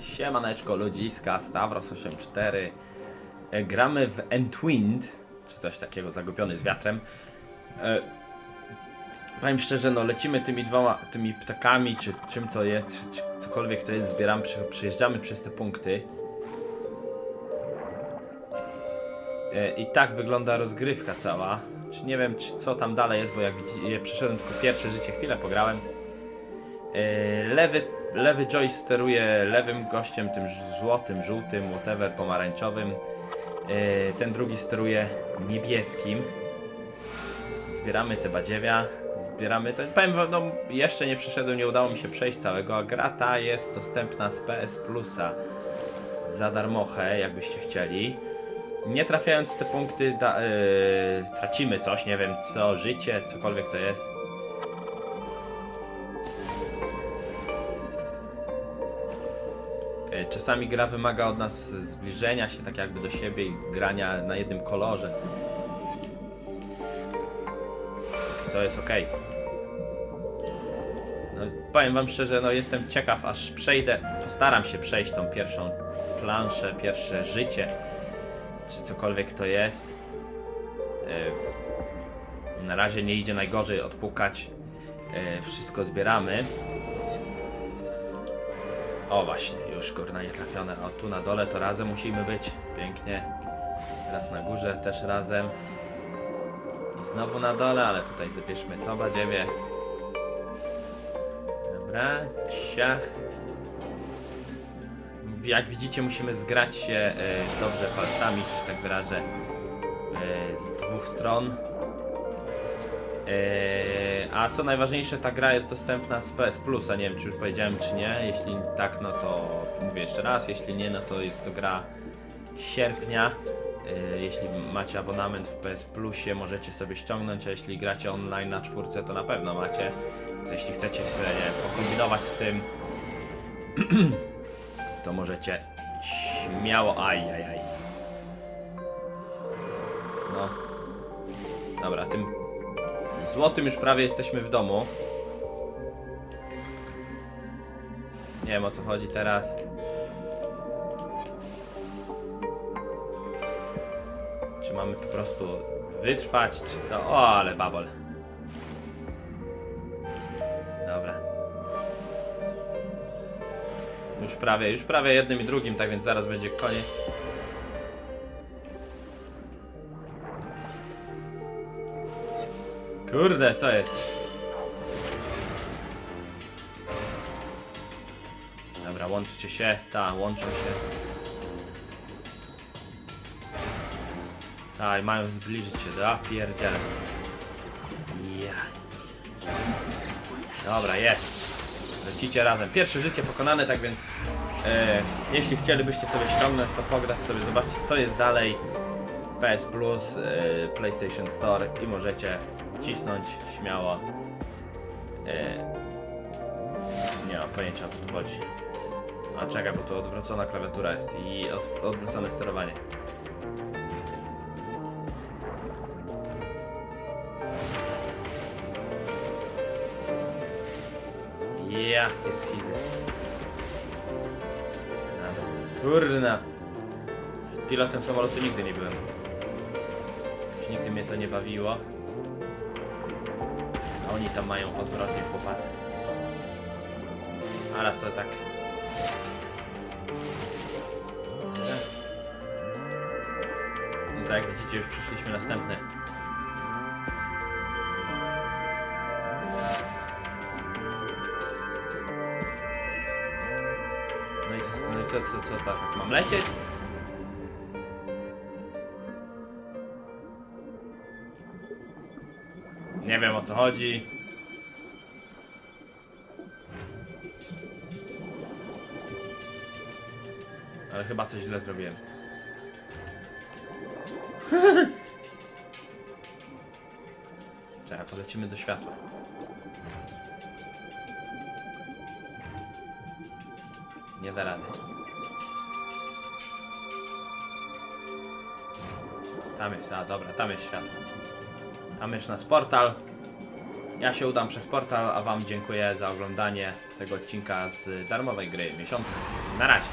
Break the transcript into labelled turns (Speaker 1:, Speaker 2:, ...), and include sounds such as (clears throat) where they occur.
Speaker 1: Siemaneczko ludziska, Stavros84. E, Gramy w Entwind Czy coś takiego, zagubiony z wiatrem. E, Powiem szczerze, no lecimy tymi dwoma, tymi ptakami Czy czym to jest, czy, czy cokolwiek to jest Zbieramy, przejeżdżamy przez te punkty I tak wygląda rozgrywka cała Czy nie wiem, czy, co tam dalej jest Bo jak widzicie, przeszedłem tylko pierwsze życie, chwilę pograłem E, Lewy, lewy joy steruje lewym gościem, tym złotym, żółtym, whatever, pomarańczowym. E, Ten drugi steruje niebieskim. Zbieramy te badziewia. Zbieramy to. Powiem wam, no jeszcze nie przeszedłem, nie udało mi się przejść całego, a gra ta jest dostępna z PS Plusa za darmochę, jakbyście chcieli. Nie trafiając te punkty, da, e, tracimy coś, nie wiem co, życie, cokolwiek to jest. E, Czasami gra wymaga od nas zbliżenia się tak jakby do siebie i grania na jednym kolorze. Co jest ok. No, powiem wam szczerze, no jestem ciekaw aż przejdę, postaram się przejść tą pierwszą planszę, pierwsze życie, czy cokolwiek to jest. E, Na razie nie idzie najgorzej odpukać. E, Wszystko zbieramy. O właśnie, już kurna nie trafione. O tu na dole to razem musimy być. Pięknie. Teraz na górze też razem. I znowu na dole, ale tutaj zabierzmy to badziewie. Dobra, ciach. Jak widzicie musimy zgrać się e, dobrze palcami, że tak wyrażę, e, z dwóch stron. Eee, a co najważniejsze, ta gra jest dostępna z PS Plusa. Nie wiem, czy już powiedziałem, czy nie. Jeśli tak, no to mówię jeszcze raz. Jeśli nie, no to jest to gra sierpnia. Jeśli macie abonament w PS Plusie, możecie sobie ściągnąć, a jeśli gracie online na czwórce, to na pewno macie. Jeśli chcecie sobie pokombinować z tym, (clears throat) to możecie śmiało. Aj, aj, aj. No. Dobra, tym Złotym już prawie jesteśmy w domu. Nie wiem o co chodzi teraz. Czy mamy po prostu wytrwać, czy co? O, ale babol. Już prawie, już prawie jednym i drugim, tak więc zaraz będzie koniec. Kurde, co jest? Dobra, łączcie się. Ta, łączą się. Tak, mają zbliżyć się do... A, pierdziele. Ja. Dobra, jest. Lecicie razem. Pierwsze życie pokonane, tak więc... E, jeśli chcielibyście sobie ściągnąć, to pograć sobie, zobaczyć co jest dalej. PS Plus, e, PlayStation Store i możecie cisnąć śmiało. E, nie mam pojęcia o co tu chodzi. A czekaj, bo to odwrócona klawiatura jest i od, odwrócone sterowanie. Ja, fizy. Dobra. Kurna. Z pilotem samolotu nigdy nie byłem. Nigdy mnie to nie bawiło. A oni tam mają odwrotnie chłopacy. A raz to tak. No tak jak widzicie już przeszliśmy następny. No i co, no co, co, co tak, tak mam lecieć? Nie wiem o co chodzi. Ale chyba coś źle zrobiłem. (laughs) Czekaj, polecimy do światła. Nie da rady. Tam jest, a dobra, tam jest światło. Tam jest nasz portal. Ja się udam przez portal, a Wam dziękuję za oglądanie tego odcinka z darmowej gry miesiąca. Na razie.